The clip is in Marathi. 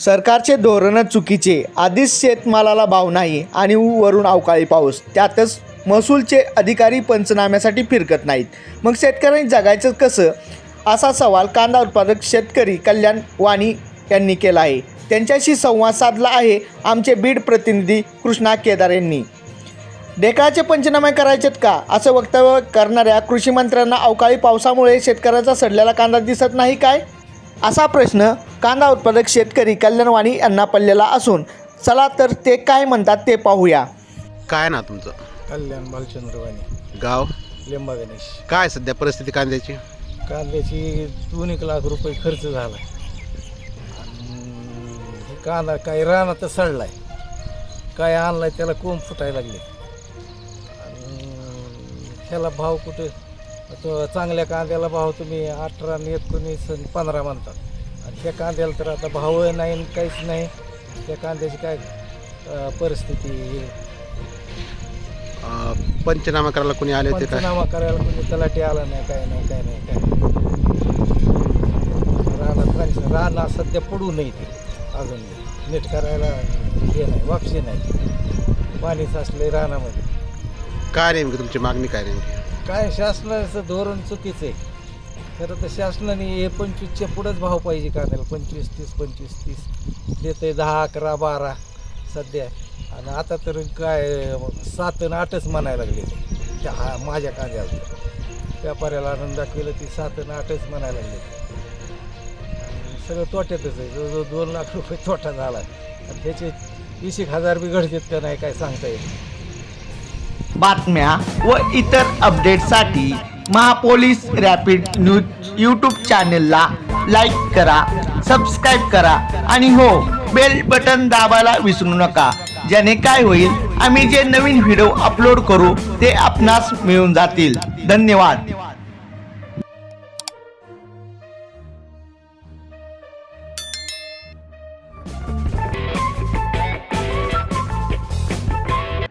सरकारचे धोरणं चुकीचे आधीच शेतमालाला भाव नाही आणि वरून अवकाळी पाऊस. त्यातच महसूलचे अधिकारी पंचनाम्यासाठी फिरकत नाहीत. मग शेतकऱ्यांनी जगायचं कसं? असा सवाल कांदा उत्पादक शेतकरी कल्याण वाणी यांनी केला आहे. त्यांच्याशी संवाद साधला आहे आमचे बीड प्रतिनिधी कृष्णा केदार यांनी. डेकळाचे पंचनामे करायचेत का? असं वक्तव्य करणाऱ्या कृषी मंत्र्यांना अवकाळी पावसामुळे शेतकऱ्याचा सडलेला कांदा दिसत नाही काय? असा प्रश्न कांदा उत्पादक शेतकरी कल्याणवाणी यांना पडलेला असून चला तर ते काय म्हणतात ते पाहूया. काय ना तुमचं? कल्याण भालचंद्रवाणी गाव? लिंबा गणेश. काय सध्या परिस्थिती कांद्याची? कांद्याची दोन एक लाख रुपये खर्च झाला. हे कांदा काही रानात सडलाय. काय आणलाय त्याला कोंब फुटायला लागले. आणि ह्याला भाव कुठे? तो चांगल्या कांद्याला भाव तुम्ही अठरा आणि एकोणीस आणि पंधरा म्हणतात. आणि त्या कांद्याला तर आता भाव नाही आणि काहीच नाही. त्या कांद्याची काय अं, परिस्थिती अं, पंचनामा करायला कोणी आले होते काय पंचनामा करायला कोणी तलाठी आला नाही काय नाही काय नाही काय रानात राहायचं रान सध्या पडू नये ते. अजून नीट करायला हे नाही वापशी नाही. पाणी साचलंय रानामध्ये. काय नेमकी तुमची मागणी काय नेमकी? काय शासनाचं धोरण चुकीचं आहे. खरं तर शासनाने हे पंचवीसच्या पुढंच भाव पाहिजे कांद्याला पंचवीस तीस पंचवीस तीस. देते दहा अकरा बारा सध्या. आणि आता तर काय सात आणि आठच म्हणायला लागले. त्या हा माझ्या कांद्याला व्यापाऱ्याला आनंद दाखविलं ती सात आणि आठच म्हणायला लागले. सगळं तोट्यातच आहे. जवळजवळ दोन लाख रुपये तोटा झाला. आणि त्याचे वीस एक हजार बिघडतात का नाही काय सांगता येईल बातम्या व इतर अपडेटसाठी महापोलीस रॅपिड न्यूज यूट्यूब चॅनलला लाईक करा सबस्क्राईब करा आणि हो बेल बटन दाबायला विसरू नका. ज्याने काय होईल आम्ही जे नवीन व्हिडिओ अपलोड करू ते आपणास मिळून जातील. धन्यवाद.